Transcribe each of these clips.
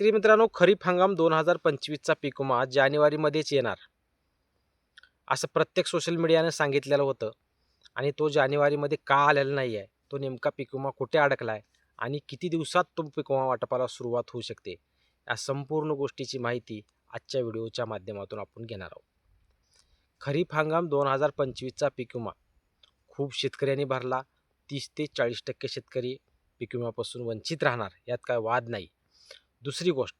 शेतकरी मित्रांनो खरीप हंगाम दोन हजार पंचवीसचा पीक विमा जानेवारीमध्येच येणार. असं प्रत्येक सोशल मीडियानं सांगितलेलं होतं. आणि तो जानेवारीमध्ये का आलेला नाही आहे तो नेमका पीक विमा कुठे अडकला आहे आणि किती दिवसात तो पीक विमा वाटपाला सुरुवात होऊ शकते? या संपूर्ण गोष्टीची माहिती आजच्या व्हिडिओच्या माध्यमातून आपण घेणार आहोत. खरीप हंगाम दोन हजार पंचवीसचा पीक विमा खूप शेतकऱ्यांनी भरला. तीस ते चाळीस टक्के शेतकरी पीक विम्यापासून वंचित राहणार. यात काय वाद नाही. दुसरी गोष्ट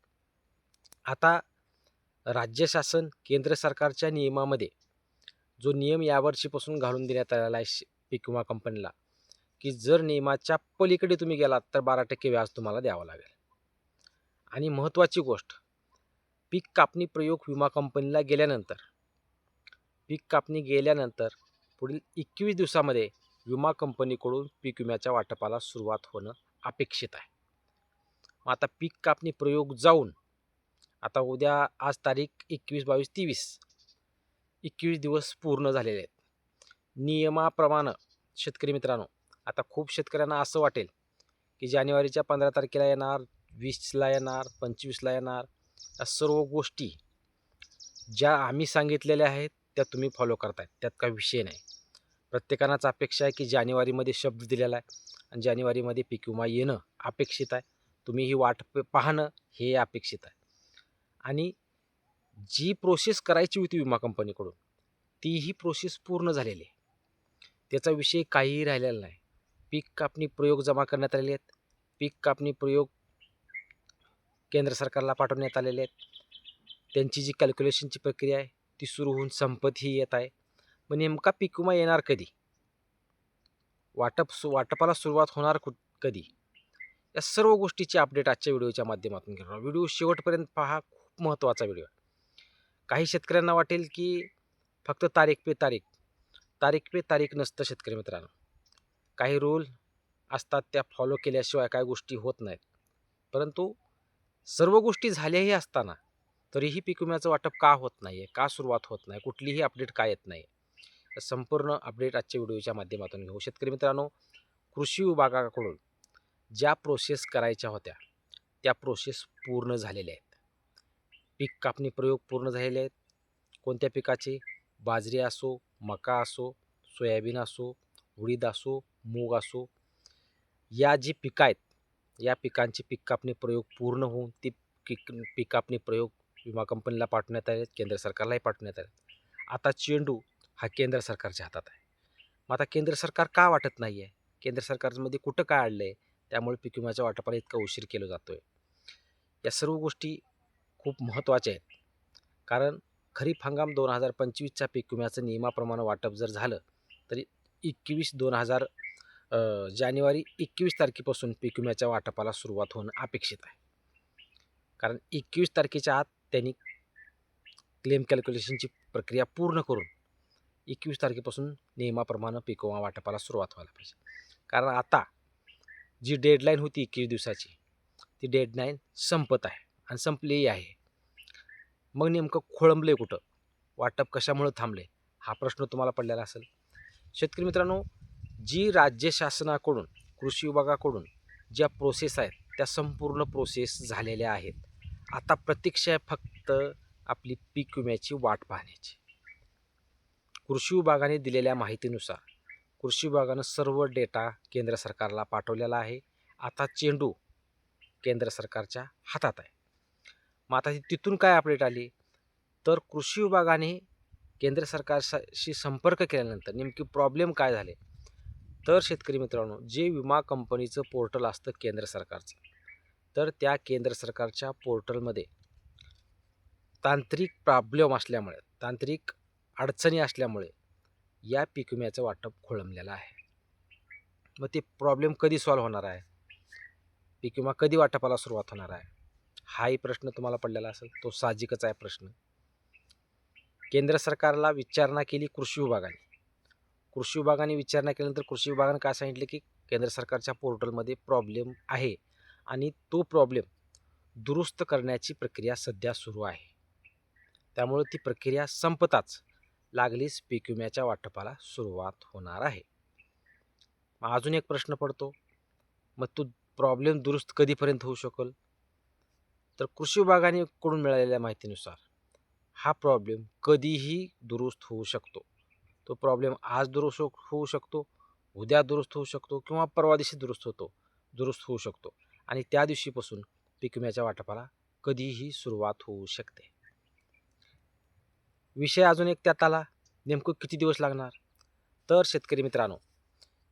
आता राज्य शासन केंद्र सरकारच्या नियमामध्ये जो नियम यावर्षीपासून घालून देण्यात आलेला आहे श- पीक विमा कंपनीला की जर नियमाच्या पलीकडे तुम्ही गेलात तर बारा टक्के व्याज तुम्हाला द्यावं लागेल. आणि महत्त्वाची गोष्ट पीक कापणी प्रयोग विमा कंपनीला गेल्यानंतर पीक कापणी गेल्यानंतर पुढील एकवीस दिवसामध्ये विमा कंपनीकडून पीक विम्याच्या वाटपाला सुरुवात होणं अपेक्षित आहे. आता पीक कापणी प्रयोग जाऊन आता उद्या आज तारीख एकवीस बावीस तेवीस एकवीस दिवस पूर्ण झालेले आहेत. नियमाप्रमाणे शेतकरी मित्रांनो आता खूप शेतकऱ्यांना असं वाटेल की जानेवारीच्या पंधरा तारखेला येणार वीसला येणार पंचवीसला येणार या सर्व गोष्टी ज्या आम्ही सांगितलेल्या आहेत त्या तुम्ही फॉलो करतायत त्यात काही विषय नाही. प्रत्येकानाच अपेक्षा आहे की जानेवारीमध्ये शब्द दिलेला आहे आणि जानेवारीमध्ये पीक विमा येणं अपेक्षित आहे. तुम्ही ही वाट पाहणं हे अपेक्षित आहे. आणि जी प्रोसेस करायची होती विमा कंपनीकडून तीही प्रोसेस पूर्ण झालेली आहे. त्याचा विषय काहीही राहिलेला नाही. पीक कापणी प्रयोग जमा करण्यात आलेले आहेत. पीक कापणी प्रयोग केंद्र सरकारला पाठवण्यात आलेले आहेत. त्यांची जी कॅल्क्युलेशनची प्रक्रिया आहे ती सुरू होऊन संपत ही येत आहे. मग नेमका पीक विमा येणार कधी? वाटप सु वाटपाला सुरुवात होणार कुठ कधी? या सर्व गोष्टीची अपडेट आजच्या व्हिडिओच्या माध्यमातून घेणार व्हिडिओ शेवटपर्यंत पहा खूप महत्त्वाचा व्हिडिओ आहे. काही शेतकऱ्यांना वाटेल की फक्त तारीख पे तारीख तारीख पे तारीख नसतं शेतकरी मित्रांनो. काही रूल असतात त्या फॉलो केल्याशिवाय काय गोष्टी होत नाहीत. परंतु सर्व गोष्टी झाल्याही असताना तरीही पीक विम्याचं वाटप का होत नाही आहे का सुरुवात होत नाही कुठलीही अपडेट का येत नाही संपूर्ण अपडेट आजच्या व्हिडिओच्या माध्यमातून घेऊ. शेतकरी मित्रांनो कृषी विभागाकडून ज्या प्रोसेस करायच्या होत्या त्या प्रोसेस पूर्ण झालेल्या आहेत. पीक कापणी प्रयोग पूर्ण झालेले आहेत. कोणत्या पिकाचे? बाजरी असो मका असो सोयाबीन असो उडीद असो मूग असो. या जी पिकं आहेत या पिकांची पीक कापणी प्रयोग पूर्ण होऊन ती पीक पीक कापणी प्रयोग विमा कंपनीला पाठवण्यात आले आहेत केंद्र सरकारलाही पाठवण्यात आले आहेत. आता चेंडू हा केंद्र सरकारच्या हातात आहे. मग आता केंद्र सरकार का वाटत नाही आहे केंद्र सरकारमध्ये कुठं काय अडलं आहे त्यामुळे पीक विम्याच्या वाटपाला इतका उशीर केला जातो आहे या सर्व गोष्टी खूप महत्त्वाच्या आहेत. कारण खरीप हंगाम दोन हजार पंचवीसच्या पीक विम्याचं नियमाप्रमाणे वाटप जर झालं तरी एकवीस दोन हजार जानेवारी एकवीस तारखेपासून पीक विम्याच्या वाटपाला सुरुवात होणं अपेक्षित आहे. कारण एकवीस तारखेच्या आत त्यांनी क्लेम कॅल्क्युलेशनची प्रक्रिया पूर्ण करून एकवीस तारखेपासून नियमाप्रमाणे पीक विमा वाटपाला सुरुवात व्हायला पाहिजे. कारण आता जी डेडलाईन होती एकवीस दिवसाची ती डेडलाईन संपत आहे आणि संपलीही आहे. मग नेमकं खोळंबले कुठं? वाटप कशामुळं थांबले हा प्रश्न तुम्हाला पडलेला असेल. शेतकरी मित्रांनो जी राज्य शासनाकडून कृषी विभागाकडून ज्या प्रोसेस आहेत त्या संपूर्ण प्रोसेस झालेल्या आहेत. आता प्रतीक्षा आहे फक्त आपली पीक विम्याची वाट पाहण्याची. कृषी विभागाने दिलेल्या माहितीनुसार कृषी विभागानं सर्व डेटा केंद्र सरकारला पाठवलेला आहे. आता चेंडू केंद्र सरकारच्या हातात आहे. मग आता तिथून काय अपडेट आली? तर कृषी विभागाने केंद्र सरकारशी संपर्क केल्यानंतर नेमकी प्रॉब्लेम काय झाले? तर शेतकरी मित्रांनो जे विमा कंपनीचं पोर्टल असतं केंद्र सरकारचं तर त्या केंद्र सरकारच्या पोर्टलमध्ये तांत्रिक प्रॉब्लेम असल्यामुळे तांत्रिक अडचणी असल्यामुळे या पीक विम्याचं वाटप खोळंबलेलं आहे. मग ते प्रॉब्लेम कधी सॉल्व्ह होणार आहे? पीक विमा कधी वाटपाला सुरुवात होणार आहे? हाही प्रश्न तुम्हाला पडलेला असेल तो साहजिकच आहे प्रश्न. केंद्र सरकारला विचारणा केली कृषी विभागाने. कृषी विभागाने विचारणा केल्यानंतर कृषी विभागाने काय सांगितलं की केंद्र सरकारच्या पोर्टलमध्ये प्रॉब्लेम आहे आणि तो प्रॉब्लेम दुरुस्त करण्याची प्रक्रिया सध्या सुरू आहे. त्यामुळे ती प्रक्रिया संपताच. लागलीच पीक विम्याच्या वाटपाला सुरुवात होणार आहे. मग अजून एक प्रश्न पडतो. मग तो प्रॉब्लेम दुरुस्त कधीपर्यंत होऊ शकेल? तर कृषी विभागाने कडून मिळालेल्या माहितीनुसार हा प्रॉब्लेम कधीही दुरुस्त होऊ शकतो. तो प्रॉब्लेम आज दुरुस्त हो, होऊ शकतो उद्या दुरुस्त होऊ शकतो किंवा परवा दिवशी दुरुस्त होतो दुरुस्त होऊ शकतो. आणि त्या दिवशीपासून पीक विम्याच्या वाटपाला कधीही सुरुवात होऊ शकते. विषय अजून एक त्यात आला नेमकं किती दिवस लागणार? तर शेतकरी मित्रांनो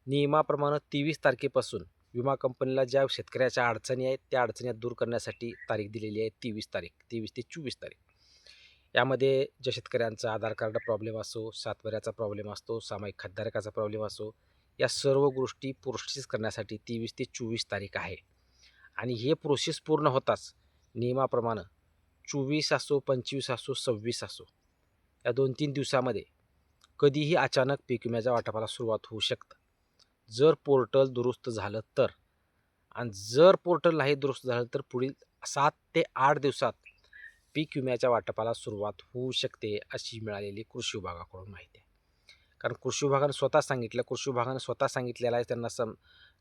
नियमाप्रमाणे तेवीस तारखेपासून विमा कंपनीला ज्या शेतकऱ्याच्या अडचणी आहेत त्या अडचणी दूर करण्यासाठी तारीख दिलेली आहे तेवीस तारीख तेवीस ते चोवीस तारीख. यामध्ये ज्या शेतकऱ्यांचा आधार कार्ड प्रॉब्लेम असो सातबाऱ्याचा प्रॉब्लेम असतो सामायिक खतधारकाचा प्रॉब्लेम असो या सर्व गोष्टी प्रोसेस करण्यासाठी तेवीस ते चोवीस तारीख आहे. आणि हे प्रोसेस पूर्ण होताच नियमाप्रमाणे चोवीस असो पंचवीस असो सव्वीस असो. या दोन तीन दिवसामध्ये कधीही अचानक पीक विम्याच्या वाटपाला सुरुवात होऊ शकतं. जर पोर्टल दुरुस्त झालं तर. आणि जर पोर्टल नाही दुरुस्त झालं तर पुढील सात ते आठ दिवसात पीक विम्याच्या वाटपाला सुरुवात होऊ शकते अशी मिळालेली कृषी विभागाकडून माहिती आहे. कारण कृषी विभागानं स्वतः सांगितलं कृषी विभागानं स्वतः सांगितलेलं आहे त्यांना सम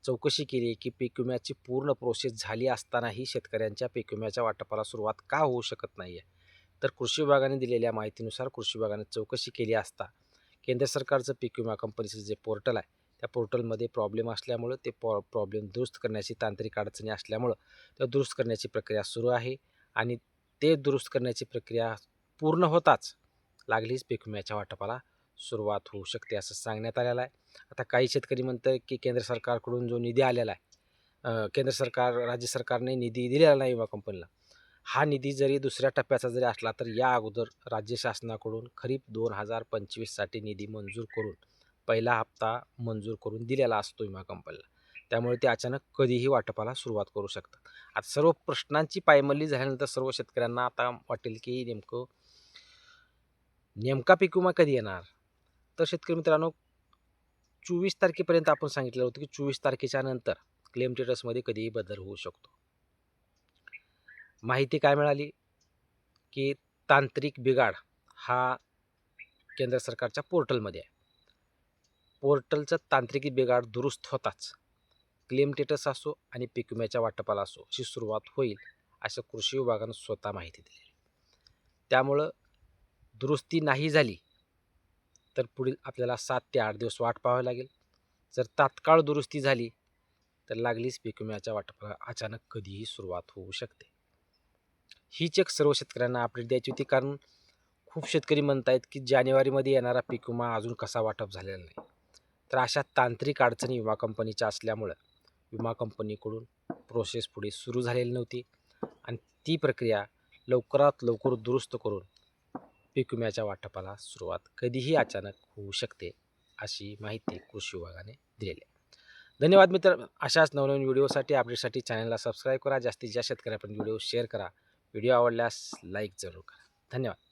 चौकशी केली की पीक विम्याची पूर्ण प्रोसेस झाली असतानाही शेतकऱ्यांच्या पीक विम्याच्या वाटपाला सुरुवात का होऊ शकत नाही आहे तर कृषी विभागाने दिलेल्या माहितीनुसार कृषी विभागाने चौकशी केली असता केंद्र सरकारचं पीक विमा कंपनीचं जे पोर्टल आहे त्या पोर्टलमध्ये प्रॉब्लेम असल्यामुळं ते पॉ प्रॉब्लेम दुरुस्त करण्याची तांत्रिक अडचणी असल्यामुळं त्या दुरुस्त करण्याची प्रक्रिया सुरू आहे आणि ते दुरुस्त करण्याची प्रक्रिया पूर्ण होताच लागलीच पीक विम्याच्या वाटपाला सुरुवात होऊ शकते असं सांगण्यात आलेलं आहे. आता काही शेतकरी म्हणतात की केंद्र सरकारकडून जो निधी आलेला आहे केंद्र सरकार राज्य सरकारने निधी दिलेला नाही विमा कंपनीला. हा निधी जरी दुसऱ्या टप्प्याचा जरी असला तर या अगोदर राज्य शासनाकडून खरीप दोन हजार पंचवीससाठी निधी मंजूर करून पहिला हप्ता मंजूर करून दिलेला असतो विमा कंपनीला. त्यामुळे ते अचानक कधीही वाटपाला सुरुवात करू शकतात. आता सर्व प्रश्नांची पायमल्ली झाल्यानंतर सर्व शेतकऱ्यांना आता वाटेल की नेमकं नेमका पीक विमा कधी येणार? तर शेतकरी मित्रांनो चोवीस तारखेपर्यंत आपण सांगितलं होतं की चोवीस तारखेच्या नंतर क्लेम स्टेटसमध्ये कधीही बदल होऊ शकतो. माहिती काय मिळाली? की तांत्रिक बिघाड हा केंद्र सरकारच्या पोर्टलमध्ये आहे. पोर्टलचं तांत्रिक बिघाड दुरुस्त होताच. क्लेम टेटस असो आणि पिकम्याच्या वाटपाला असो अशी सुरुवात होईल असं कृषी विभागानं स्वतः माहिती दिली त्यामुळं दुरुस्ती नाही झाली तर पुढील आपल्याला सात ते आठ दिवस वाट पाहावी लागेल. जर तात्काळ दुरुस्ती झाली तर लागलीच पीक वाटपाला अचानक कधीही सुरुवात होऊ शकते. हीच एक सर्व शेतकऱ्यांना अपडेट द्यायची होती. कारण खूप शेतकरी म्हणत आहेत की जानेवारीमध्ये येणारा पीक विमा अजून कसा वाटप झालेला नाही. तर अशा तांत्रिक अडचणी विमा कंपनीच्या असल्यामुळं विमा कंपनीकडून प्रोसेस पुढे सुरू झालेली नव्हती. आणि ती प्रक्रिया लवकरात लवकर दुरुस्त करून पीक विम्याच्या वाटपाला सुरुवात कधीही अचानक होऊ शकते अशी माहिती कृषी विभागाने दिलेली आहे. धन्यवाद मित्र. अशाच नवनवीन व्हिडिओसाठी अपडेटसाठी चॅनलला सबस्क्राईब करा. जास्तीत जास्त शेतकऱ्यापर्यंत व्हिडिओ शेअर करा. व्हिडिओ आवडल्यास लाईक जरूर करा. धन्यवाद.